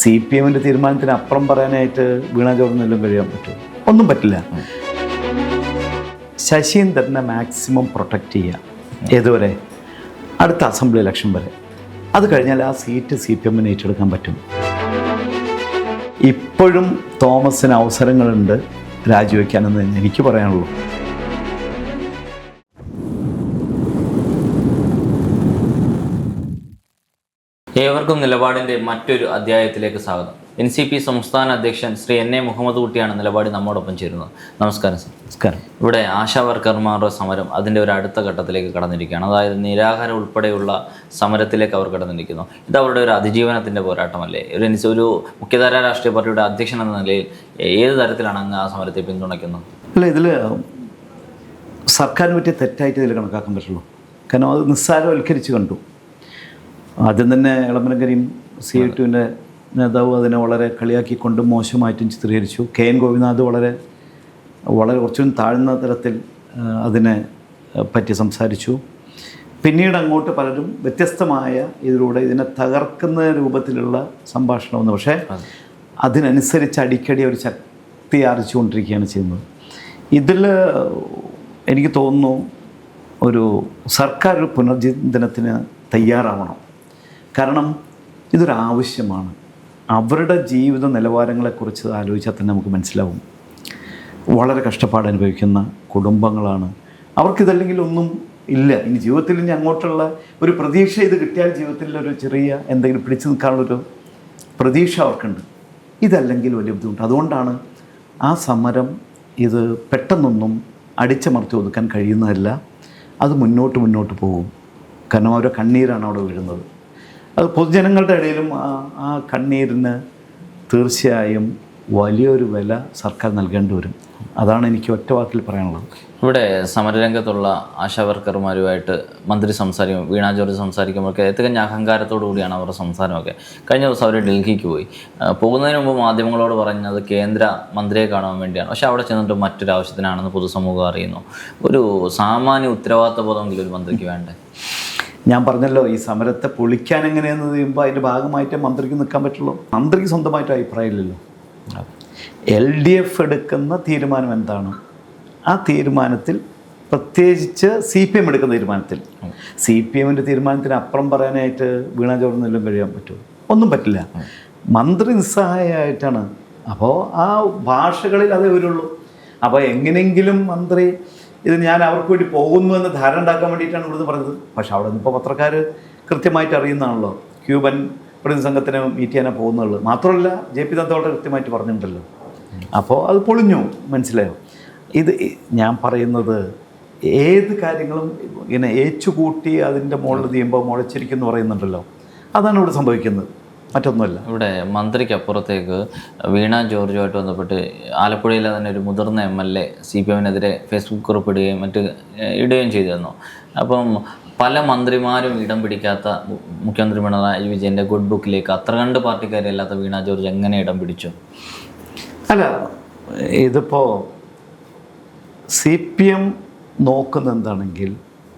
C P എമ്മിന്റെ തീരുമാനത്തിന് അപ്പുറം പറയാനായിട്ട് വീണ ഗവർണറിലും കഴിയാൻ പറ്റും ഒന്നും പറ്റില്ല. ശശീന്ദ്രനെ മാക്സിമം പ്രൊട്ടക്റ്റ് ചെയ്യുക ഏതുവരെ? അടുത്ത അസംബ്ലി ഇലക്ഷൻ വരെ. അത് കഴിഞ്ഞാൽ ആ സീറ്റ് സി പി എമ്മിന് ഏറ്റെടുക്കാൻ പറ്റും. ഇപ്പോഴും തോമസിന് അവസരങ്ങളുണ്ട് രാജിവെക്കാനെന്ന് എനിക്ക് പറയാനുള്ളൂ. ഏവർക്കും നിലപാടിന്റെ മറ്റൊരു അധ്യായത്തിലേക്ക് സ്വാഗതം. എൻ സി പി സംസ്ഥാന അധ്യക്ഷൻ ശ്രീ എൻ എ മുഹമ്മദ് കുട്ടിയാണ് നിലപാട് നമ്മോടൊപ്പം ചേരുന്നത്. നമസ്കാരം സർ. നമസ്കാരം. ഇവിടെ ആശാ വർക്കർമാരുടെ സമരം അതിന്റെ ഒരു അടുത്ത ഘട്ടത്തിലേക്ക് കടന്നിരിക്കുകയാണ്. അതായത് നിരാഹാരം ഉൾപ്പെടെയുള്ള സമരത്തിലേക്ക് അവർ കടന്നിരിക്കുന്നു. ഇത് അവരുടെ ഒരു അതിജീവനത്തിന്റെ പോരാട്ടമല്ലേ? ഒരു ഒരു മുഖ്യധാര രാഷ്ട്രീയ പാർട്ടിയുടെ അധ്യക്ഷൻ എന്ന നിലയിൽ ഏത് തരത്തിലാണ് അങ്ങ് ആ സമരത്തെ പിന്തുണയ്ക്കുന്നത്? അല്ല ഇതിൽ സർക്കാരിന് പറ്റിയ തെറ്റായിട്ട് ഇതിൽ കണക്കാക്കാൻ പറ്റുള്ളൂ. കാരണം അത് നിസ്സാരവൽക്കരിച്ച് കണ്ടു. ആദ്യം തന്നെ ഇളമരങ്കരിയും സി ഐ ടുവിന്റെ നേതാവ് അതിനെ വളരെ കളിയാക്കിക്കൊണ്ടും മോശമായിട്ടും ചിത്രീകരിച്ചു. കെ എൻ ഗോപിനാഥ് വളരെ വളരെ കുറച്ചും താഴ്ന്ന തരത്തിൽ അതിനെ പറ്റി സംസാരിച്ചു. പിന്നീട് അങ്ങോട്ട് പലരും വ്യത്യസ്തമായ ഇതിലൂടെ ഇതിനെ തകർക്കുന്ന രൂപത്തിലുള്ള സംഭാഷണം വന്നു. പക്ഷേ അതിനനുസരിച്ച് അടിക്കടി ഒരു ശക്തി ആർജിച്ചുകൊണ്ടിരിക്കുകയാണ് ചെയ്യുന്നത്. ഇതിൽ എനിക്ക് തോന്നുന്നു ഒരു സർക്കാർ ഒരു പുനർചിന്തനത്തിന് തയ്യാറാവണം. കാരണം ഇതൊരു ആവശ്യമാണ്. അവരുടെ ജീവിത നിലവാരങ്ങളെക്കുറിച്ച് ആലോചിച്ചാൽ തന്നെ നമുക്ക് മനസ്സിലാവും. വളരെ കഷ്ടപ്പാട് അനുഭവിക്കുന്ന കുടുംബങ്ങളാണ്. അവർക്കിതല്ലെങ്കിൽ ഒന്നും ഇല്ല. ഇനി ജീവിതത്തിൽ ഇനി അങ്ങോട്ടുള്ള ഒരു പ്രതീക്ഷ ഇത് കിട്ടിയാൽ ജീവിതത്തിൽ ഒരു ചെറിയ എന്തെങ്കിലും പിടിച്ചു നിൽക്കാനുള്ളൊരു പ്രതീക്ഷ അവർക്കുണ്ട്. ഇതല്ലെങ്കിൽ വലിയ ബുദ്ധിമുട്ട്. അതുകൊണ്ടാണ് ആ സമരം ഇത് പെട്ടെന്നൊന്നും അടിച്ചമർത്തി ഒതുക്കാൻ കഴിയുന്നതല്ല. അത് മുന്നോട്ട് മുന്നോട്ട് പോകും. കാരണം അവരുടെ കണ്ണീരാണ് അവിടെ വീഴുന്നത്. അത് പൊതുജനങ്ങളുടെ ഇടയിലും ആ കണ്ണീരിന് തീർച്ചയായും വലിയൊരു വില സർക്കാർ നൽകേണ്ടി വരും. അതാണ് എനിക്ക് ഒറ്റ വാക്കിൽ പറയാനുള്ളത്. ഇവിടെ സമരരംഗത്തുള്ള ആശാവർക്കർമാരുമായിട്ട് മന്ത്രി സംസാരിക്കും വീണ ജോർജ് സംസാരിക്കുമ്പോഴൊക്കെ തികഞ്ഞ അഹങ്കാരത്തോടു കൂടിയാണ് അവരുടെ സംസാരമൊക്കെ. കഴിഞ്ഞ ദിവസം അവർ ഡൽഹിക്ക് പോയി. പോകുന്നതിന് മുമ്പ് മാധ്യമങ്ങളോട് പറഞ്ഞത് കേന്ദ്ര മന്ത്രിയെ കാണാൻ വേണ്ടിയാണ്. പക്ഷേ അവിടെ ചെന്നിട്ട് മറ്റൊരു ആവശ്യത്തിനാണെന്ന് പൊതുസമൂഹം അറിയുന്നു. ഒരു സാമാന്യ ഉത്തരവാദിത്ത ബോധമെങ്കിലും ഒരു മന്ത്രിക്ക് വേണ്ടേ? ഞാൻ പറഞ്ഞല്ലോ ഈ സമരത്തെ പൊളിക്കാൻ എങ്ങനെയെന്ന് ചെയ്യുമ്പോൾ അതിന്റെ ഭാഗമായിട്ടേ മന്ത്രിക്ക് നിൽക്കാൻ പറ്റുള്ളൂ. മന്ത്രിക്ക് സ്വന്തമായിട്ട് അഭിപ്രായമില്ലല്ലോ എൽ ഡി എഫ് എടുക്കുന്ന തീരുമാനം എന്താണ്? ആ തീരുമാനത്തിൽ പ്രത്യേകിച്ച് സി പി എം എടുക്കുന്ന തീരുമാനത്തിൽ. സി പി എമ്മിന്റെ തീരുമാനത്തിന് അപ്പുറം പറയാനായിട്ട് വീണ ചോർന്നെല്ലാം കഴിയാൻ പറ്റുമോ? ഒന്നും പറ്റില്ല. മന്ത്രി നിസ്സഹായമായിട്ടാണ് അപ്പോൾ ആ ഭാഷകളിൽ അതേ വരുള്ളൂ. അപ്പോൾ എങ്ങനെയെങ്കിലും മന്ത്രി ഇത് ഞാൻ അവർക്ക് വേണ്ടി പോകുന്നു എന്ന് ധാരണ ഉണ്ടാക്കാൻ വേണ്ടിയിട്ടാണ് ഇവിടുന്ന് പറഞ്ഞത്. പക്ഷെ അവിടെ നിന്ന് ഇപ്പോൾ പത്രക്കാർ കൃത്യമായിട്ട് അറിയുന്നതാണല്ലോ. ക്യൂബൻ പ്രതിനിധി സംഘത്തിന് മീറ്റ് ചെയ്യാനാണ് പോകുന്നുള്ളൂ. മാത്രമല്ല ജെ പി ദത്തോടെ കൃത്യമായിട്ട് പറഞ്ഞിട്ടുണ്ടല്ലോ. അപ്പോൾ അത് പൊളിഞ്ഞു. മനസ്സിലായോ? ഇത് ഞാൻ പറയുന്നത് ഏത് കാര്യങ്ങളും ഇങ്ങനെ ഏച്ചുകൂട്ടി അതിന്റെ മുകളിൽ ചെയ്യുമ്പോൾ മുളച്ചിരിക്കുന്നു പറയുന്നുണ്ടല്ലോ. അതാണ് ഇവിടെ സംഭവിക്കുന്നത്. മറ്റൊന്നുമല്ല. ഇവിടെ മന്ത്രിക്ക് അപ്പുറത്തേക്ക് വീണ ജോർജുമായിട്ട് ബന്ധപ്പെട്ട് ആലപ്പുഴയിലെ തന്നെ ഒരു മുതിർന്ന M L A C P എമ്മിനെതിരെ Facebook കുറിപ്പിടുകയും മറ്റ് ഇടുകയും ചെയ്തിരുന്നു. അപ്പം പല മന്ത്രിമാരും ഇടം പിടിക്കാത്ത മുഖ്യമന്ത്രി പിണറായി വിജയന്റെ ഗുഡ് ബുക്കിലേക്ക് അത്ര കണ്ട് പാർട്ടിക്കാരില്ലാത്ത വീണ ജോർജ് എങ്ങനെ ഇടം പിടിച്ചു? അല്ല ഇതിപ്പോൾ സി പി എം നോക്കുന്ന എന്താണെങ്കിൽ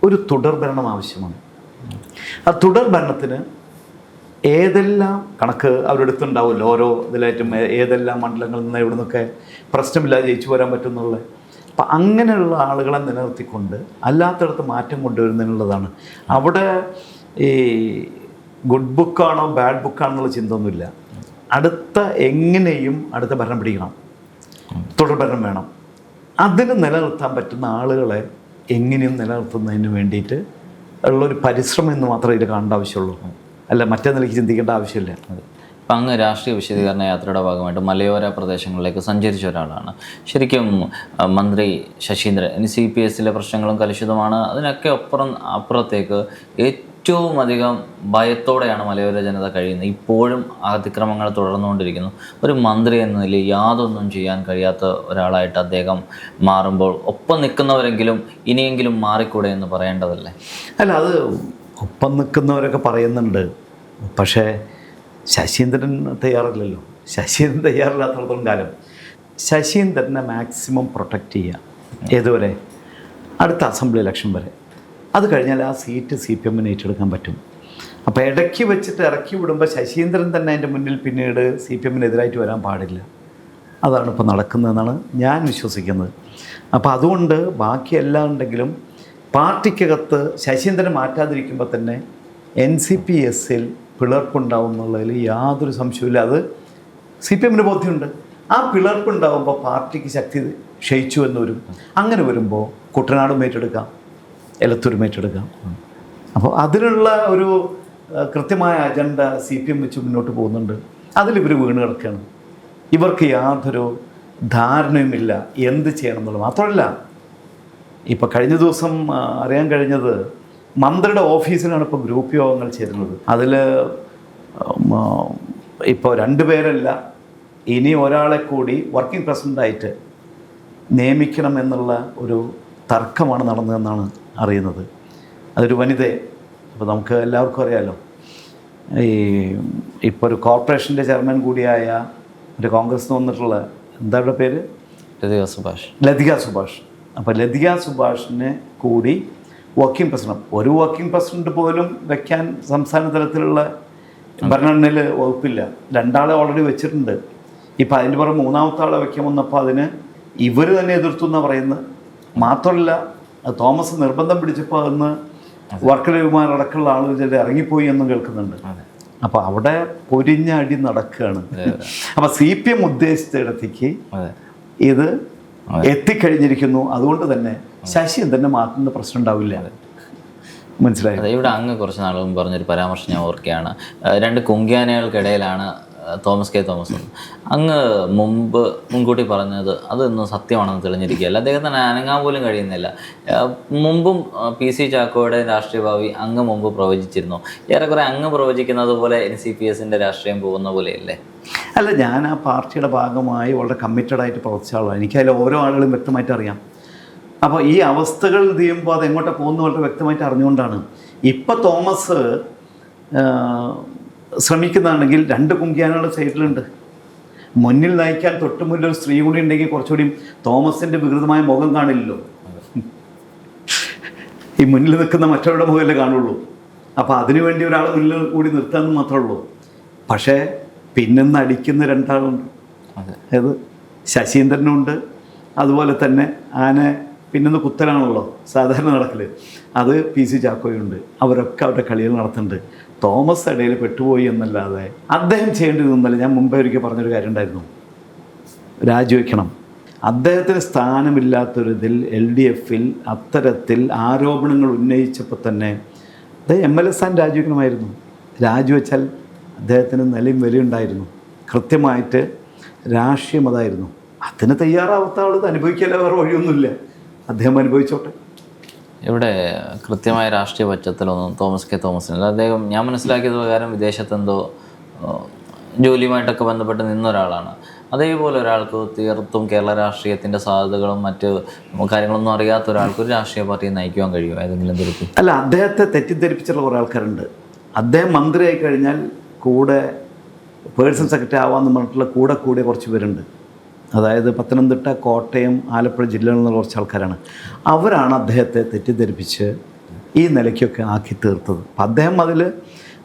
ഒരു തുടർഭരണം ആവശ്യമാണ്. ആ തുടർഭരണത്തിന് ഏതെല്ലാം കണക്ക് അവരെടുത്തുണ്ടാവുമല്ലോ ഓരോ ഇതിലായിട്ടും ഏതെല്ലാം മണ്ഡലങ്ങളിൽ നിന്ന് ഇവിടെ നിന്നൊക്കെ പ്രശ്നമില്ലാതെ ജയിച്ചു വരാൻ പറ്റുന്നുള്ള? അപ്പം അങ്ങനെയുള്ള ആളുകളെ നിലനിർത്തിക്കൊണ്ട് അല്ലാത്തടത്ത് മാറ്റം കൊണ്ടുവരുന്നതിനുള്ളതാണ്. അവിടെ ഈ ഗുഡ് ബുക്കാണോ ബാഡ് ബുക്കാണെന്നുള്ള ചിന്ത ഒന്നുമില്ല അടുത്ത എങ്ങനെയും അടുത്ത ഭരണം പിടിക്കണം. തുടർ ഭരണം വേണം. അതിന് നിലനിർത്താൻ പറ്റുന്ന ആളുകളെ എങ്ങനെയും നിലനിർത്തുന്നതിന് വേണ്ടിയിട്ട് ഉള്ളൊരു പരിശ്രമം എന്ന് മാത്രമേ ഇത് കാണേണ്ട ആവശ്യമുള്ളൂ. അല്ല മറ്റേ നിലയ്ക്ക് ചിന്തിക്കേണ്ട ആവശ്യമില്ല. ഇപ്പം അങ്ങ് രാഷ്ട്രീയ വിശദീകരണ യാത്രയുടെ ഭാഗമായിട്ട് മലയോര പ്രദേശങ്ങളിലേക്ക് സഞ്ചരിച്ച ഒരാളാണ്. ശരിക്കും മന്ത്രി ശശീന്ദ്രൻ ഇനി സി പി എസിലെ പ്രശ്നങ്ങളും കലുഷിതമാണ്. അതിനൊക്കെ അപ്പുറം അപ്പുറത്തേക്ക് ഏറ്റവും അധികം ഭയത്തോടെയാണ് മലയോര ജനത കഴിയുന്നത്. ഇപ്പോഴും അതിക്രമങ്ങൾ തുടർന്നുകൊണ്ടിരിക്കുന്നു. ഒരു മന്ത്രി എന്ന നിലയിൽ യാതൊന്നും ചെയ്യാൻ കഴിയാത്ത ഒരാളായിട്ട് അദ്ദേഹം മാറുമ്പോൾ ഒപ്പം നിൽക്കുന്നവരെങ്കിലും ഇനിയെങ്കിലും മാറിക്കൂടെ എന്ന് പറയേണ്ടതല്ലേ? അല്ല അത് ഒപ്പം നിൽക്കുന്നവരൊക്കെ പറയുന്നുണ്ട്. പക്ഷേ ശശീന്ദ്രൻ തയ്യാറില്ലല്ലോ. ശശീന്ദ്രൻ തയ്യാറില്ലാത്തടത്തോളം കാലം. ശശീന്ദ്രനെ മാക്സിമം പ്രൊട്ടക്റ്റ് ചെയ്യുക. ഏതുവരെ? അടുത്ത അസംബ്ലി ഇലക്ഷൻ വരെ. അത് കഴിഞ്ഞാൽ ആ സീറ്റ് സി പി എമ്മിന് ഏറ്റെടുക്കാൻ പറ്റും. അപ്പോൾ ഇടയ്ക്ക് വെച്ചിട്ട് ഇറക്കി വിടുമ്പോൾ ശശീന്ദ്രൻ തന്നെ അതിന്റെ മുന്നിൽ പിന്നീട് സി പി എമ്മിനെതിരായിട്ട് വരാൻ പാടില്ല. അതാണ് ഇപ്പോൾ നടക്കുന്നതെന്നാണ് ഞാൻ വിശ്വസിക്കുന്നത്. അപ്പോൾ അതുകൊണ്ട് ബാക്കിയെല്ലാം ഉണ്ടെങ്കിലും പാർട്ടിക്കകത്ത് ശശീന്ദ്രൻ മാറ്റാതിരിക്കുമ്പോൾ തന്നെ എൻ സി പി എസിൽ പിളർപ്പുണ്ടാവും എന്നുള്ളതിൽ യാതൊരു സംശയവുമില്ല. അത് സി പി എമ്മിന് ബോധ്യമുണ്ട്. ആ പിളർപ്പുണ്ടാവുമ്പോൾ പാർട്ടിക്ക് ശക്തി ക്ഷയിച്ചു എന്ന് വരും അങ്ങനെ വരുമ്പോൾ കുട്ടനാടും ഏറ്റെടുക്കാം എലത്തൂരും ഏറ്റെടുക്കാം. അപ്പോൾ അതിനുള്ള ഒരു കൃത്യമായ അജണ്ട സി പി എം വെച്ച് മുന്നോട്ട് പോകുന്നുണ്ട്. അതിലിവർ വീണ് കിടക്കുകയാണ് ഇവർക്ക് യാതൊരു ധാരണയുമില്ല. എന്ത് ചെയ്യണം എന്നുള്ളത് മാത്രമല്ല ഇപ്പോൾ കഴിഞ്ഞ ദിവസം അറിയാൻ കഴിഞ്ഞത് മന്ത്രിയുടെ ഓഫീസിലാണ് ഇപ്പോൾ ഗ്രൂപ്പ് യോഗങ്ങൾ ചേരുന്നത്. അതിൽ ഇപ്പോൾ രണ്ടുപേരല്ല ഇനി ഒരാളെ കൂടി വർക്കിംഗ് പ്രസിഡന്റായിട്ട് നിയമിക്കണം എന്നുള്ള ഒരു തർക്കമാണ് നടന്നതെന്നാണ് അറിയുന്നത്. അതൊരു വനിതയെ അപ്പോൾ നമുക്ക് എല്ലാവർക്കും അറിയാമല്ലോ ഈ ഇപ്പോൾ ഒരു കോർപ്പറേഷന്റെ ചെയർമാൻ കൂടിയായ ഒരു കോൺഗ്രസ് വന്നിട്ടുള്ള എന്താ പേര്? ലതിക സുഭാഷ്. ലതിക സുഭാഷ്. അപ്പോൾ ലതിക സുഭാഷിനെ കൂടി വർക്കിംഗ് പ്രസിഡന്റ് ഒരു വർക്കിംഗ് പ്രസിഡന്റ് പോലും വെക്കാൻ സംസ്ഥാന തലത്തിലുള്ള ഭരണഘടനയിൽ വകുപ്പില്ല. രണ്ടാളെ ഓൾറെഡി വെച്ചിട്ടുണ്ട്. ഇപ്പം അതിന്റെ പുറം മൂന്നാമത്തെ ആളെ വെക്കാൻ വന്നപ്പോൾ അതിന് ഇവർ തന്നെ എതിർത്തു എന്നാണ് പറയുന്നത്. മാത്രമല്ല തോമസ് നിർബന്ധം പിടിച്ചപ്പോൾ അന്ന് അടക്കമുള്ള ആളുകൾ ചില ഇറങ്ങിപ്പോയി എന്നും കേൾക്കുന്നുണ്ട്. അപ്പോൾ അവിടെ പൊരിഞ്ഞടി നടക്കുകയാണ്. അപ്പോൾ സി പി എം ഉദ്ദേശിച്ചിടത്തേക്ക് ഇത് എത്തിക്കഴിഞ്ഞിരിക്കുന്നു. അതുകൊണ്ട് തന്നെ ശശി തന്നെ മാറ്റുന്ന പ്രശ്നം ഉണ്ടാവില്ല. മനസ്സിലായി? ഇവിടെ അങ്ങ് കുറച്ച് നാളും പറഞ്ഞൊരു പരാമർശം ഞാൻ ഓർക്കുകയാണ്. രണ്ട് കുങ്കിയാനകൾക്കിടയിലാണ് തോമസ് കെ തോമസ്. അങ്ങ് മുമ്പ് മുൻകൂട്ടി പറഞ്ഞത് അതൊന്നും സത്യമാണെന്ന് തെളിഞ്ഞിരിക്കുകയല്ല. അദ്ദേഹത്തിന് അനങ്ങാൻ പോലും കഴിയുന്നില്ല. മുമ്പും പി സി ചാക്കോയുടെ രാഷ്ട്രീയ ഭാവി അങ്ങ് മുമ്പ് പ്രവചിച്ചിരുന്നു. ഏറെക്കുറെ അങ്ങ് പ്രവചിക്കുന്നത് പോലെ എൻ സി പി എസിന്റെ രാഷ്ട്രീയം പോകുന്ന പോലെയല്ലേ? അല്ല ഞാൻ ആ പാർട്ടിയുടെ ഭാഗമായി വളരെ കമ്മിറ്റഡ് ആയിട്ട് പ്രവർത്തിച്ച ആളാണ്. എനിക്കതിൽ ഓരോ ആളുകളും വ്യക്തമായിട്ട് അറിയാം. അപ്പോൾ ഈ അവസ്ഥകൾ ഇത് ചെയ്യുമ്പോൾ അത് എങ്ങോട്ടാണ് പോകുന്ന വളരെ വ്യക്തമായിട്ട് അറിഞ്ഞുകൊണ്ടാണ്. ഇപ്പം തോമസ് ശ്രമിക്കുന്നതാണെങ്കിൽ രണ്ട് കുങ്കിയാനകൾ സൈഡിലുണ്ട് മുന്നിൽ നയിക്കാൻ തൊട്ട് മുന്നിൽ ഒരു സ്ത്രീ കൂടി ഉണ്ടെങ്കിൽ കുറച്ചുകൂടി തോമസിന്റെ വികൃതമായ മുഖം കാണില്ലല്ലോ. ഈ മുന്നിൽ നിൽക്കുന്ന മറ്റവരുടെ മുഖമല്ലേ കാണുള്ളൂ. അപ്പോൾ അതിനുവേണ്ടി ഒരാൾ മുന്നിൽ കൂടി നിർത്താമെന്ന് മാത്രമേ ഉള്ളൂ. പക്ഷേ പിന്നെന്ന് അടിക്കുന്ന രണ്ടാളുണ്ട്. അതായത് അത് ശശീന്ദ്രനുണ്ട്. അതുപോലെ തന്നെ ആനെ പിന്നൊന്ന് കുത്തലാണല്ലോ. സാധാരണ നടക്കൽ അത് പി സി ചാക്കോയുണ്ട്. അവരൊക്കെ അവരുടെ കളികൾ നടത്തുന്നുണ്ട്. തോമസ് ഇടയിൽ പെട്ടുപോയി എന്നല്ലാതെ അദ്ദേഹം ചെയ്യേണ്ടതെന്നല്ല ഞാൻ മുമ്പേ ഒരിക്കൽ പറഞ്ഞൊരു കാര്യം ഉണ്ടായിരുന്നു. രാജിവെക്കണം. അദ്ദേഹത്തിന് സ്ഥാനമില്ലാത്തൊരിതിൽ എൽ ഡി എഫിൽ അത്തരത്തിൽ ആരോപണങ്ങൾ ഉന്നയിച്ചപ്പോൾ തന്നെ അദ്ദേഹം എം എൽ എ സ്ഥാനം രാജിവെക്കണമായിരുന്നു. രാജിവെച്ചാൽ അദ്ദേഹത്തിന് നിലയും വിലയുണ്ടായിരുന്നു കൃത്യമായിട്ട് രാഷ്ട്രീയം അതായിരുന്നു. അതിന് തയ്യാറാവാത്ത ആൾ ഇത് അനുഭവിക്കല്ല വേറെ വഴിയൊന്നുമില്ല. അദ്ദേഹം അനുഭവിച്ചോട്ടെ. ഇവിടെ കൃത്യമായ രാഷ്ട്രീയ പശ്ചാത്തലമൊന്നും തോമസ് കെ തോമസിനില്ല. അദ്ദേഹം ഞാൻ മനസ്സിലാക്കിയത് പ്രകാരം വിദേശത്തെന്തോ ജോലിയുമായിട്ടൊക്കെ ബന്ധപ്പെട്ട് നിന്ന ഒരാളാണ് അതേപോലെ ഒരാൾക്ക് തീർത്തും കേരള രാഷ്ട്രീയത്തിന്റെ സാധ്യതകളും മറ്റ് കാര്യങ്ങളൊന്നും അറിയാത്ത ഒരാൾക്ക് ഒരു രാഷ്ട്രീയ പാർട്ടിയെ നയിക്കുവാൻ കഴിയുമോ? ഏതെങ്കിലും തരത്തിൽ? അല്ല അദ്ദേഹത്തെ തെറ്റിദ്ധരിപ്പിച്ചുള്ള കുറേ ആൾക്കാരുണ്ട്. അദ്ദേഹം മന്ത്രിയായി കഴിഞ്ഞാൽ കൂടെ പേഴ്സൺ സെക്രട്ടറി ആവാമെന്ന് പറഞ്ഞിട്ടുള്ള കൂടെ കൂടെ കുറച്ച് പേരുണ്ട്. അതായത് പത്തനംതിട്ട കോട്ടയം ആലപ്പുഴ ജില്ലകളിൽ നിന്നുള്ള കുറച്ച് ആൾക്കാരാണ്. അവരാണ് അദ്ദേഹത്തെ തെറ്റിദ്ധരിപ്പിച്ച് ഈ നിലയ്ക്കൊക്കെ ആക്കി തീർത്തത്. അപ്പം അദ്ദേഹം അതിൽ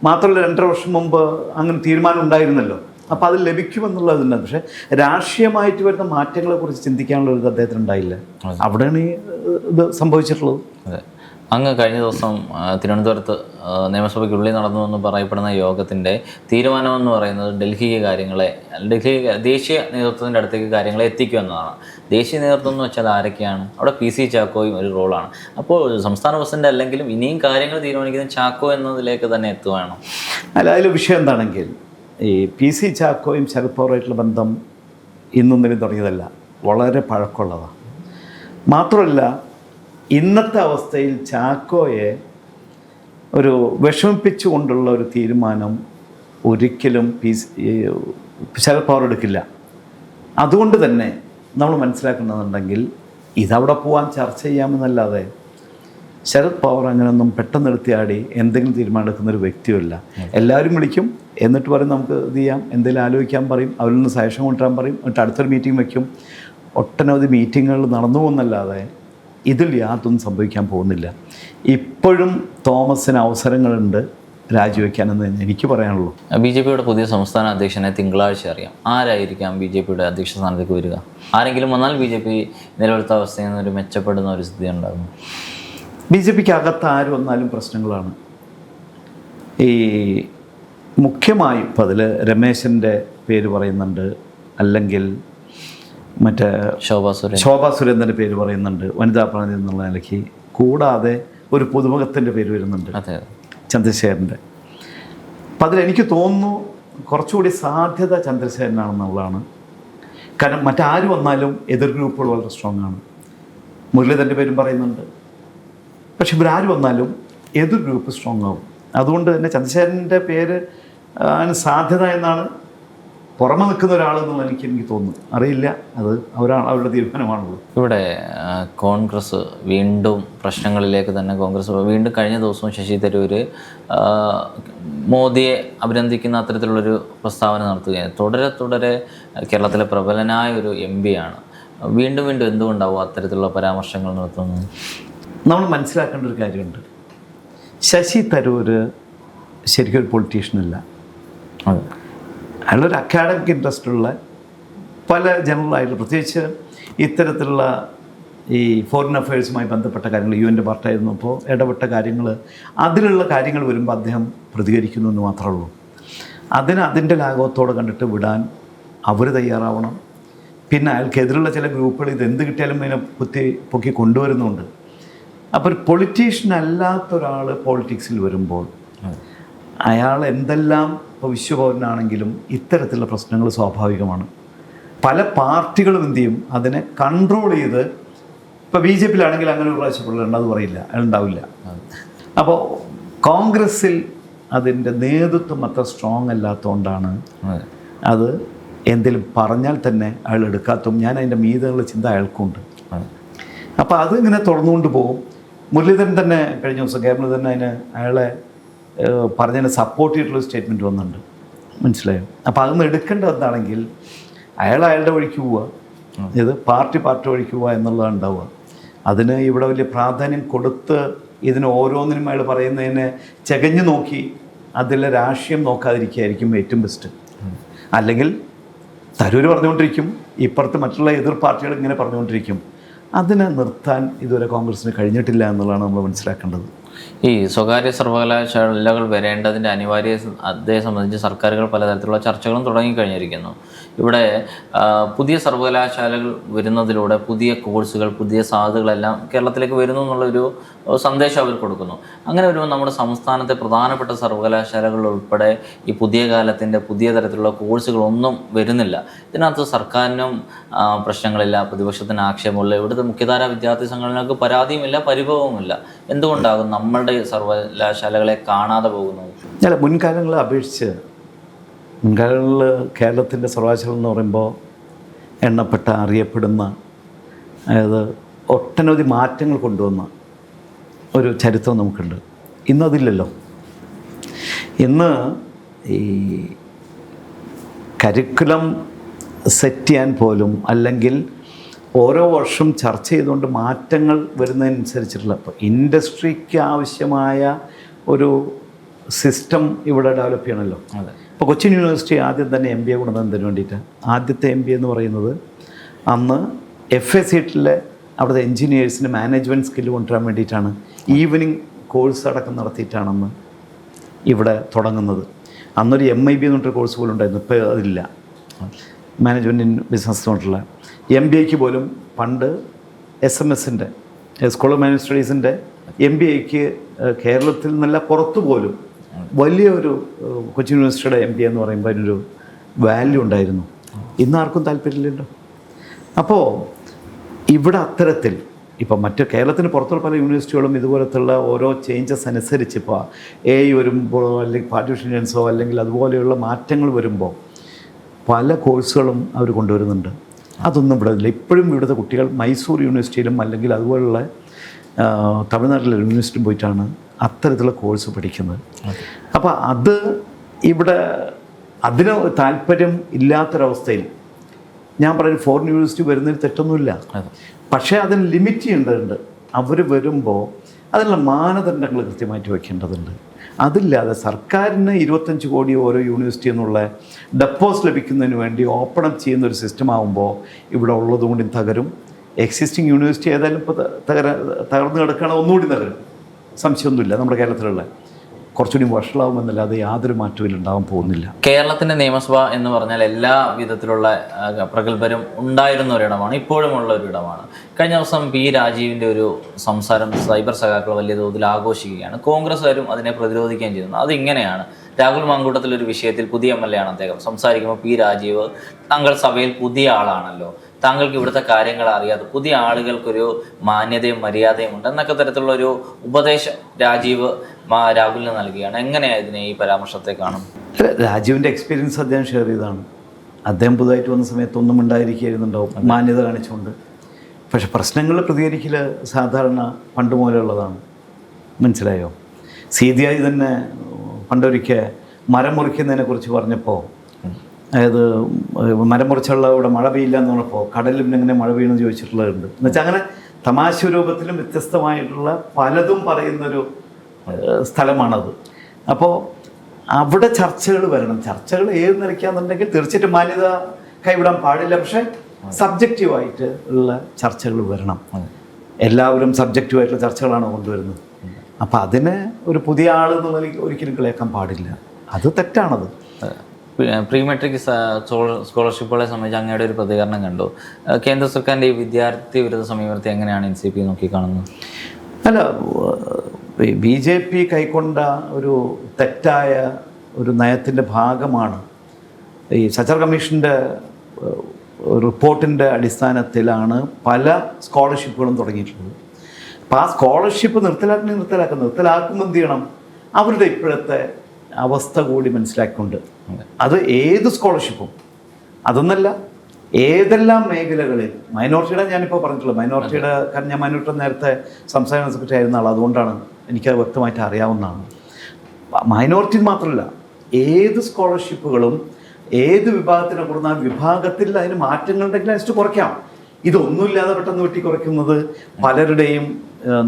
മാത്രമല്ല രണ്ടര വർഷം മുമ്പ് അങ്ങനെ തീരുമാനം ഉണ്ടായിരുന്നല്ലോ. അപ്പോൾ അത് ലഭിക്കുമെന്നുള്ളതുണ്ട് പക്ഷേ രാഷ്ട്രീയമായിട്ട് വരുന്ന മാറ്റങ്ങളെക്കുറിച്ച് ചിന്തിക്കാനുള്ള ഒരു അദ്ദേഹത്തിന് ഉണ്ടായില്ല. അവിടെയാണ് ഈ ഇത് സംഭവിച്ചിട്ടുള്ളത്. അതെ. അങ്ങ് കഴിഞ്ഞ ദിവസം തിരുവനന്തപുരത്ത് നിയമസഭയ്ക്കുള്ളിൽ നടന്നു എന്ന് പറയപ്പെടുന്ന യോഗത്തിന്റെ തീരുമാനമെന്ന് പറയുന്നത് ഡൽഹി കാര്യങ്ങളെ ഡൽഹി ദേശീയ നേതൃത്വത്തിന്റെ അടുത്തേക്ക് കാര്യങ്ങളെ എത്തിക്കുക എന്നതാണ്. ദേശീയ നേതൃത്വം എന്ന് വെച്ചാൽ ആരൊക്കെയാണ്? അവിടെ പി സി ചാക്കോയും ഒരു റോളാണ്. അപ്പോൾ സംസ്ഥാന പ്രസിഡന്റ് അല്ലെങ്കിലും ഇനിയും കാര്യങ്ങൾ തീരുമാനിക്കുന്ന ചാക്കോ എന്നതിലേക്ക് തന്നെ എത്തുവാണ്. അല്ല അതിൽ വിഷയം എന്താണെങ്കിൽ ഈ പി സി ചാക്കോയും ശരത് പവാറുമായിട്ടുള്ള ബന്ധം ഇന്നും നിലയും തുടങ്ങിയതല്ല. വളരെ പഴക്കമുള്ളതാണ്. മാത്രമല്ല ഇന്നത്തെ അവസ്ഥയിൽ ചാക്കോയെ ഒരു വിഷമിപ്പിച്ചുകൊണ്ടുള്ള ഒരു തീരുമാനം ഒരിക്കലും പി ശരത് പവർ എടുക്കില്ല. അതുകൊണ്ട് തന്നെ നമ്മൾ മനസ്സിലാക്കുന്നുണ്ടെങ്കിൽ ഇതവിടെ പോകാൻ ചർച്ച ചെയ്യാമെന്നല്ലാതെ ശരത് പവർ അങ്ങനെയൊന്നും പെട്ടെന്ന് എടുത്തിയാടി എന്തെങ്കിലും തീരുമാനം എടുക്കുന്ന ഒരു വ്യക്തിയല്ല എല്ലാവരും വിളിക്കും എന്നിട്ട് പറയും നമുക്ക് ഇത് ചെയ്യാം എന്തെങ്കിലും ആലോചിക്കാൻ പറയും അവരിൽ നിന്ന് സജഷൻ കൊണ്ടുവരാൻ പറയും എന്നിട്ട് അടുത്തൊരു മീറ്റിംഗ് വയ്ക്കും ഒട്ടനവധി മീറ്റിങ്ങുകൾ നടന്നു പോകുന്നല്ലാതെ ഇതിൽ യാതൊന്നും സംഭവിക്കാൻ പോകുന്നില്ല. ഇപ്പോഴും തോമസിന് അവസരങ്ങളുണ്ട് രാജിവെക്കാനെന്ന് എനിക്ക് പറയാനുള്ളൂ. ബി ജെ പിയുടെ പുതിയ സംസ്ഥാന അധ്യക്ഷനെ തിങ്കളാഴ്ച അറിയാം. ആരായിരിക്കാം ബി ജെ പിയുടെ അധ്യക്ഷ സ്ഥാനത്തേക്ക് വരിക? ആരെങ്കിലും വന്നാൽ ബി ജെ പി നിലവിലത്തെ അവസ്ഥയിൽ നിന്ന് ഒരു മെച്ചപ്പെടുന്ന ഒരു സ്ഥിതി ഉണ്ടാകും. ബി ജെ പിക്ക് അകത്ത് ആര് വന്നാലും പ്രശ്നങ്ങളാണ്. ഈ മുഖ്യമായും ഇപ്പം അതിൽ രമേശന്റെ പേര് പറയുന്നുണ്ട്. അല്ലെങ്കിൽ മറ്റേ ശോഭാ സുരേന്ദ്രൻ. ശോഭാ സുരേന്ദ്രന്റെ പേര് പറയുന്നുണ്ട്. വനിതാ പ്രതിനിധി എന്നുള്ള നിലയ്ക്ക് കൂടാതെ ഒരു പുതുമുഖത്തിന്റെ പേര് വരുന്നുണ്ട് ചന്ദ്രശേഖരന്റെ അപ്പം അതിലെനിക്ക് തോന്നുന്നു കുറച്ചുകൂടി സാധ്യത ചന്ദ്രശേഖരനാണെന്നുള്ളതാണ്. കാരണം മറ്റാര് വന്നാലും എതിർ ഗ്രൂപ്പുകൾ വളരെ സ്ട്രോങ് ആണ്. മുരളീധരന്റെ പേരും പറയുന്നുണ്ട്. പക്ഷെ ഇവരാര് വന്നാലും എതിർ ഗ്രൂപ്പ് സ്ട്രോങ് ആവും. അതുകൊണ്ട് തന്നെ ചന്ദ്രശേഖരന്റെ പേര് സാധ്യത എന്നാണ് പുറമെ നിൽക്കുന്ന ഒരാളെന്നുള്ള എനിക്ക് എനിക്ക് തോന്നുന്നു. അറിയില്ല. അത് അവരാണ് അവരുടെ തീരുമാനമാണുള്ളത്. ഇവിടെ കോൺഗ്രസ് വീണ്ടും പ്രശ്നങ്ങളിലേക്ക് തന്നെ കോൺഗ്രസ് വീണ്ടും കഴിഞ്ഞ ദിവസവും ശശി തരൂര് മോദിയെ അഭിനന്ദിക്കുന്ന അത്തരത്തിലുള്ളൊരു പ്രസ്താവന നടത്തുകയാണ്. തുടരെ തുടരെ കേരളത്തിലെ പ്രബലനായ ഒരു എം ആണ് വീണ്ടും വീണ്ടും എന്തുകൊണ്ടാവും അത്തരത്തിലുള്ള പരാമർശങ്ങൾ നടത്തുന്നത്? നമ്മൾ മനസ്സിലാക്കേണ്ട ഒരു കാര്യമുണ്ട്. ശശി തരൂർ ശരിക്കും ഒരു പൊളിറ്റീഷ്യൻ അല്ല. അതെ. അയാളൊരു അക്കാഡമിക് ഇൻട്രസ്റ്റ് ഉള്ള പല ജനറലായിട്ട് പ്രത്യേകിച്ച് ഇത്തരത്തിലുള്ള ഈ ഫോറിൻ അഫയേഴ്സുമായി ബന്ധപ്പെട്ട കാര്യങ്ങൾ യു എന്റെ പാർട്ടായിരുന്നു. അപ്പോൾ ഇടപെട്ട കാര്യങ്ങൾ അതിലുള്ള കാര്യങ്ങൾ വരുമ്പോൾ അദ്ദേഹം പ്രതികരിക്കുന്നു എന്ന് മാത്രമേ ഉള്ളൂ. അതിന് അതിന്റെ ലാഘവത്തോടെ കണ്ടിട്ട് വിടാൻ അവർ തയ്യാറാവണം. പിന്നെ അയാൾക്കെതിരുള്ള ചില ഗ്രൂപ്പുകൾ ഇത് എന്ത് കിട്ടിയാലും ഇതിനെ കുത്തി പൊക്കി കൊണ്ടുവരുന്നുണ്ട്. അപ്പോൾ ഒരു പൊളിറ്റീഷ്യൻ അല്ലാത്തൊരാൾ പോളിറ്റിക്സിൽ വരുമ്പോൾ അയാൾ എന്തെല്ലാം ഇപ്പോൾ വിശ്വപൗരനാണെങ്കിലും ഇത്തരത്തിലുള്ള പ്രശ്നങ്ങൾ സ്വാഭാവികമാണ്. പല പാർട്ടികളും എന്ത് ചെയ്യും? അതിനെ കൺട്രോൾ ചെയ്ത് ഇപ്പോൾ ബി ജെ പിയിലാണെങ്കിൽ അങ്ങനെ ഒരു പ്രാവശ്യം പിള്ളേരുണ്ട് അത് പറയില്ല ഉണ്ടാവില്ല അപ്പോൾ കോൺഗ്രസ്സിൽ അതിന്റെ നേതൃത്വം അത്ര സ്ട്രോങ് അല്ലാത്തതുകൊണ്ടാണ് അത്. എന്തെങ്കിലും പറഞ്ഞാൽ തന്നെ അയാൾ എടുക്കാത്തതും ഞാൻ അതിന്റെ മീതകളുടെ ചിന്ത അയാൾക്കുണ്ട്. അപ്പോൾ അതിങ്ങനെ തുറന്നുകൊണ്ട് പോകും. മുരളീധരൻ തന്നെ കഴിഞ്ഞ ദിവസം കേരളത്തിൽ തന്നെ അതിന് അയാളെ പറഞ്ഞതിന് സപ്പോർട്ട് ചെയ്തിട്ടുള്ള സ്റ്റേറ്റ്മെന്റ് വന്നിട്ടുണ്ട്. മനസ്സിലായോ? അപ്പോൾ അതൊന്ന് എടുക്കേണ്ടത് എന്താണെങ്കിൽ അയാൾ അയാളുടെ വഴിക്ക് പോവുക. ഇത് പാർട്ടി പാർട്ടി വഴിക്ക് പോവുക എന്നുള്ളതാണ് ഉണ്ടാവുക. അതിന് ഇവിടെ വലിയ പ്രാധാന്യം കൊടുത്ത് ഇതിന് ഓരോന്നിനും അയാൾ പറയുന്നതിനെ ചകഞ്ഞു നോക്കി അതിലെ രാഷ്ട്രീയം നോക്കാതിരിക്കുകയായിരിക്കും ഏറ്റവും ബെസ്റ്റ് അല്ലെങ്കിൽ തരൂര് പറഞ്ഞുകൊണ്ടിരിക്കും ഇപ്പുറത്ത് മറ്റുള്ള എതിർ പാർട്ടികൾ ഇങ്ങനെ പറഞ്ഞുകൊണ്ടിരിക്കും. അതിനെ നിർത്താൻ ഇതുവരെ കോൺഗ്രസിന് കഴിഞ്ഞിട്ടില്ല എന്നുള്ളതാണ് നമ്മൾ മനസ്സിലാക്കേണ്ടത്. ഈ സ്വകാര്യ സർവകലാശാലകൾ വരേണ്ടതിന്റെ അതേ സംബന്ധിച്ച് സർക്കാരുകൾ പലതരത്തിലുള്ള ചർച്ചകളും തുടങ്ങിക്കഴിഞ്ഞിരിക്കുന്നു. ഇവിടെ പുതിയ സർവകലാശാലകൾ വരുന്നതിലൂടെ പുതിയ കോഴ്സുകൾ പുതിയ സാധ്യതകളെല്ലാം കേരളത്തിലേക്ക് വരുന്നു എന്നുള്ളൊരു സന്ദേശം അവർ കൊടുക്കുന്നു. അങ്ങനെ വരുമ്പോൾ നമ്മുടെ സംസ്ഥാനത്തെ പ്രധാനപ്പെട്ട സർവകലാശാലകൾ ഉൾപ്പെടെ ഈ പുതിയ കാലത്തിന്റെ പുതിയ തരത്തിലുള്ള കോഴ്സുകളൊന്നും വരുന്നില്ല. ഇതിനകത്ത് സർക്കാരിനും പ്രശ്നങ്ങളില്ല പ്രതിപക്ഷത്തിന് ആക്ഷേപമില്ല ഇവിടുത്തെ മുഖ്യധാര വിദ്യാർത്ഥി സംഘടനകൾക്ക് പരാതിയുമില്ല പരിഭവവുമില്ല. എന്തുകൊണ്ടാകും നമ്മളുടെ സർവകലാശാലകളെ കാണാതെ പോകുന്നത് അല്ല മുൻകാലങ്ങളെ അപേക്ഷിച്ച് മുൻകാലങ്ങളിൽ കേരളത്തിന്റെ സർവകലാശാല എന്ന് പറയുമ്പോൾ എണ്ണപ്പെട്ട അറിയപ്പെടുന്ന അതായത് ഒട്ടനവധി മാറ്റങ്ങൾ കൊണ്ടുവന്ന ഒരു ചരിത്രം നമുക്കുണ്ട്. ഇന്നതില്ലല്ലോ ഇന്ന് ഈ കരിക്കുലം സെറ്റ് ചെയ്യാൻ പോലും അല്ലെങ്കിൽ ഓരോ വർഷം ചർച്ച ചെയ്തുകൊണ്ട് മാറ്റങ്ങൾ വരുന്നതിനനുസരിച്ചിട്ടുള്ള ഇപ്പോൾ ഇൻഡസ്ട്രിക്ക് ആവശ്യമായ ഒരു സിസ്റ്റം ഇവിടെ ഡെവലപ്പ് ചെയ്യണമല്ലോ അതെ. ഇപ്പോൾ കൊച്ചിൻ യൂണിവേഴ്സിറ്റി ആദ്യം തന്നെ എം ബി എ കൊണ്ടുവന്നതിന് വേണ്ടിയിട്ട്? ആദ്യത്തെ എം ബി എന്ന് പറയുന്നത് അന്ന് എഫ് എ സീറ്റിലെ അവിടുത്തെ എൻജിനീയേഴ്സിന് മാനേജ്മെന്റ് സ്കില്ല് കൊണ്ടുവരാൻ വേണ്ടിയിട്ടാണ് ഈവനിങ് കോഴ്സ് അടക്കം നടത്തിയിട്ടാണെന്ന് ഇവിടെ തുടങ്ങുന്നത്. അന്നൊരു എം ഐ ബി എന്ന് പറഞ്ഞൊരു കോഴ്സ് പോലും ഉണ്ടായിരുന്നു ഇപ്പോൾ അതില്ല മാനേജ്മെന്റ് ഇൻ ബിസിനസ് കൊണ്ടുള്ള എം ബി എക്ക് പോലും പണ്ട് എസ് എം എസിന്റെ സ്കൂൾ ഓഫ് മാനേജ് സ്റ്റഡീസിന്റെ എം ബി എക്ക് കേരളത്തിൽ നിന്നല്ല പുറത്തു പോലും വലിയൊരു ഒരു കൊച്ചിൻ യൂണിവേഴ്സിറ്റിയുടെ എം ബി എന്ന് പറയുമ്പോൾ അതിനൊരു വാല്യൂ ഉണ്ടായിരുന്നു. ഇന്ന് ആർക്കും താല്പര്യമില്ലല്ലോ. അപ്പോൾ ഇവിടെ അത്തരത്തിൽ ഇപ്പം മറ്റ് കേരളത്തിന് പുറത്തുള്ള പല യൂണിവേഴ്സിറ്റികളും ഇതുപോലത്തുള്ള ഓരോ ചേഞ്ചസ് അനുസരിച്ച് ഇപ്പോൾ എ വരുമ്പോൾ അല്ലെങ്കിൽ പാർട്ടിഷൻസോ അല്ലെങ്കിൽ അതുപോലെയുള്ള മാറ്റങ്ങൾ വരുമ്പോൾ പല കോഴ്സുകളും അവർ കൊണ്ടുവരുന്നുണ്ട്. അതൊന്നും ഇവിടെ ഇല്ല. ഇപ്പോഴും ഇവിടുത്തെ കുട്ടികൾ മൈസൂർ യൂണിവേഴ്സിറ്റിയിലും അല്ലെങ്കിൽ അതുപോലുള്ള തമിഴ്നാട്ടിലെ യൂണിവേഴ്സിറ്റിയും പോയിട്ടാണ് അത്തരത്തിലുള്ള കോഴ്സ് പഠിക്കുന്നത്. അപ്പോൾ അത് ഇവിടെ അതിന് താല്പര്യം ഇല്ലാത്തൊരവസ്ഥയിൽ ഞാൻ പറയുന്നത് ഫോറിൻ യൂണിവേഴ്സിറ്റി വരുന്നതിൽ തെറ്റൊന്നുമില്ല. പക്ഷേ അതിന് ലിമിറ്റ് ചെയ്യേണ്ടതുണ്ട്. അവർ വരുമ്പോൾ അതിനുള്ള മാനദണ്ഡങ്ങൾ കൃത്യമായിട്ട് വെക്കേണ്ടതുണ്ട്. അതില്ലാതെ സർക്കാരിന് ഇരുപത്തഞ്ച് കോടി ഓരോ യൂണിവേഴ്സിറ്റി എന്നുള്ള ഡെപ്പോസ് ലഭിക്കുന്നതിന് വേണ്ടി ഓപ്പൺ അപ്പ് ചെയ്യുന്ന ഒരു സിസ്റ്റം ആകുമ്പോൾ ഇവിടെ ഉള്ളതുകൊണ്ട് തകരും. എക്സിസ്റ്റിംഗ് യൂണിവേഴ്സിറ്റി ഏതായാലും ഇപ്പോൾ തകര തകർന്നു കിടക്കുകയാണ് ഒന്നുകൂടി തകരും. സംശയമൊന്നുമില്ല നമ്മുടെ കേരളത്തിലുള്ള. കുറച്ചുകൂടി വഷളാവുമെന്നല്ലാതെ യാതൊരു മാറ്റവും ഉണ്ടാവാൻ പോകുന്നില്ല. കേരളത്തിന്റെ നിയമസഭ എന്ന് പറഞ്ഞാൽ എല്ലാ വിധത്തിലുള്ള പ്രഗത്ഭരും ഉണ്ടായിരുന്ന ഒരിടമാണ് ഒരു ഇടമാണ് കഴിഞ്ഞ ദിവസം പി രാജീവിന്റെ ഒരു സംസാരം സൈബർ സഖാക്കൾ വലിയ തോതിൽ ആഘോഷിക്കുകയാണ്. കോൺഗ്രസ്സുകാരും അതിനെ പ്രതിരോധിക്കുകയും ചെയ്യുന്നു. അതിങ്ങനെയാണ്. രാഹുൽ മാങ്കൂട്ടത്തിൽ ഒരു വിഷയത്തിൽ പുതിയ എം എൽ എ ആണ് അദ്ദേഹം. സംസാരിക്കുമ്പോൾ പി രാജീവ് താങ്കൾ സഭയിൽ പുതിയ ആളാണല്ലോ. താങ്കൾക്ക് ഇവിടുത്തെ കാര്യങ്ങൾ അറിയാതെ പുതിയ ആളുകൾക്കൊരു മാന്യതയും മര്യാദയും ഉണ്ട് എന്നൊക്കെ തരത്തിലുള്ള ഒരു ഉപദേശം രാജീവ് രാഹുലിന് നൽകുകയാണ്. എങ്ങനെയാണ് ഇതിനെ ഈ പരാമർശത്തെ കാണും? രാജീവിന്റെ രാജീവിന്റെ എക്സ്പീരിയൻസ് അദ്ദേഹം ഷെയർ ചെയ്താണ് അദ്ദേഹം പുതുതായിട്ട് വന്ന സമയത്തൊന്നും ഉണ്ടായിരിക്കുന്നുണ്ടാവും മാന്യത കാണിച്ചുകൊണ്ട്. പക്ഷെ പ്രശ്നങ്ങൾ പ്രതികരിക്കൽ സാധാരണ പണ്ട് മുതലുള്ളതാണ് മനസ്സിലായോ? സീതിയായി തന്നെ പണ്ടൊരിക്കൽ മരം മുറിക്കുന്നതിനെ കുറിച്ച് പറഞ്ഞപ്പോൾ അതായത് മരം മുറിച്ചുള്ള ഇവിടെ മഴ പെയ്യില്ല എന്ന് പറഞ്ഞപ്പോൾ കടലിൽ എങ്ങനെ മഴ പെയ്യണമെന്ന് ചോദിച്ചിട്ടുള്ളതുണ്ട് എന്നുവെച്ചാൽ അങ്ങനെ തമാശ രൂപത്തിലും വ്യത്യസ്തമായിട്ടുള്ള പലതും പറയുന്നൊരു സ്ഥലമാണത്. അപ്പോൾ അവിടെ ചർച്ചകൾ വരണം. ചർച്ചകൾ ഏത് നിലയ്ക്കാന്നുണ്ടെങ്കിൽ തീർച്ചയായിട്ടും മാന്യത കൈവിടാൻ പാടില്ല. പക്ഷേ സബ്ജക്റ്റീവായിട്ട് ഉള്ള ചർച്ചകൾ വരണം. എല്ലാവരും സബ്ജക്റ്റീവായിട്ടുള്ള ചർച്ചകളാണ് കൊണ്ടുവരുന്നത്. അപ്പം അതിന് ഒരു പുതിയ ആൾ എന്നുള്ള ഒരിക്കലും കളിയാക്കാൻ പാടില്ല. അത് തെറ്റാണത്. പ്രീ മെട്രിക് സ്കോളർഷിപ്പുകളെ സംബന്ധിച്ച് അങ്ങയുടെ ഒരു പ്രതികരണം കണ്ടു. കേന്ദ്ര സർക്കാരിന്റെ ഈ വിദ്യാർത്ഥി വിരുദ്ധ സമീപനത്തെ എങ്ങനെയാണ് എൻ സി പി നോക്കിക്കാണുന്നത്? അല്ല ബി ജെ പി കൈക്കൊണ്ട ഒരു തെറ്റായ ഒരു നയത്തിന്റെ ഭാഗമാണ് ഈ സച്ചർ കമ്മീഷന്റെ റിപ്പോർട്ടിന്റെ അടിസ്ഥാനത്തിലാണ് പല സ്കോളർഷിപ്പുകളും തുടങ്ങിയിട്ടുള്ളത്. അപ്പോൾ ആ സ്കോളർഷിപ്പ് നിർത്തലാക്കി നിർത്തലാക്കുക നിർത്തലാക്കുമ്പോൾ എന്ത് ചെയ്യണം? അവരുടെ ഇപ്പോഴത്തെ അവസ്ഥ കൂടി മനസ്സിലാക്കിക്കൊണ്ട് അത് ഏത് സ്കോളർഷിപ്പും അതൊന്നല്ല ഏതെല്ലാം മേഖലകളിൽ മൈനോറിറ്റിയുടെ ഞാനിപ്പോൾ പറഞ്ഞിട്ടുള്ളത് മൈനോറിറ്റിയുടെ കാരണം ഞാൻ മൈനോറിറ്റി നേരത്തെ സംസ്ഥാന സെക്രട്ടറി ആയിരുന്ന ആൾ അതുകൊണ്ടാണ് എനിക്കത് വ്യക്തമായിട്ട് അറിയാവുന്നതാണ്. മൈനോറിറ്റി മാത്രമല്ല ഏത് സ്കോളർഷിപ്പുകളും ഏത് വിഭാഗത്തിനെ കൊടുക്കുന്ന ആ വിഭാഗത്തിൽ അതിന് മാറ്റങ്ങളുണ്ടെങ്കിൽ അനുസരിച്ച് കുറയ്ക്കാം. ഇതൊന്നുമില്ലാതെ പെട്ടെന്ന് വെട്ടി കുറയ്ക്കുന്നത് പലരുടെയും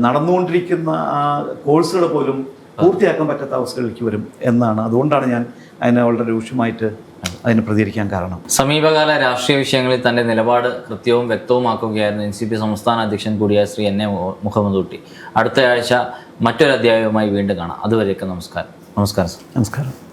നടന്നുകൊണ്ടിരിക്കുന്ന ആ കോഴ്സുകൾ പോലും പൂർത്തിയാക്കാൻ പറ്റാത്ത അവസ്ഥകളിലേക്ക് വരും എന്നാണ്. അതുകൊണ്ടാണ് ഞാൻ അതിനെ വളരെ രൂക്ഷമായിട്ട് അതിന് പ്രതികരിക്കാൻ കാരണം. സമീപകാല രാഷ്ട്രീയ വിഷയങ്ങളിൽ തന്റെ നിലപാട് കൃത്യവും വ്യക്തവുമാക്കുകയായിരുന്നു എൻ സി പി സംസ്ഥാന അധ്യക്ഷൻ കൂടിയായ ശ്രീ എൻ എ മുഹമ്മദ് കുട്ടി അടുത്ത ആഴ്ച മറ്റൊരു അധ്യായവുമായി വീണ്ടും കാണാം. അതുവരെയൊക്കെ നമസ്കാരം. നമസ്കാരം സർ. നമസ്കാരം.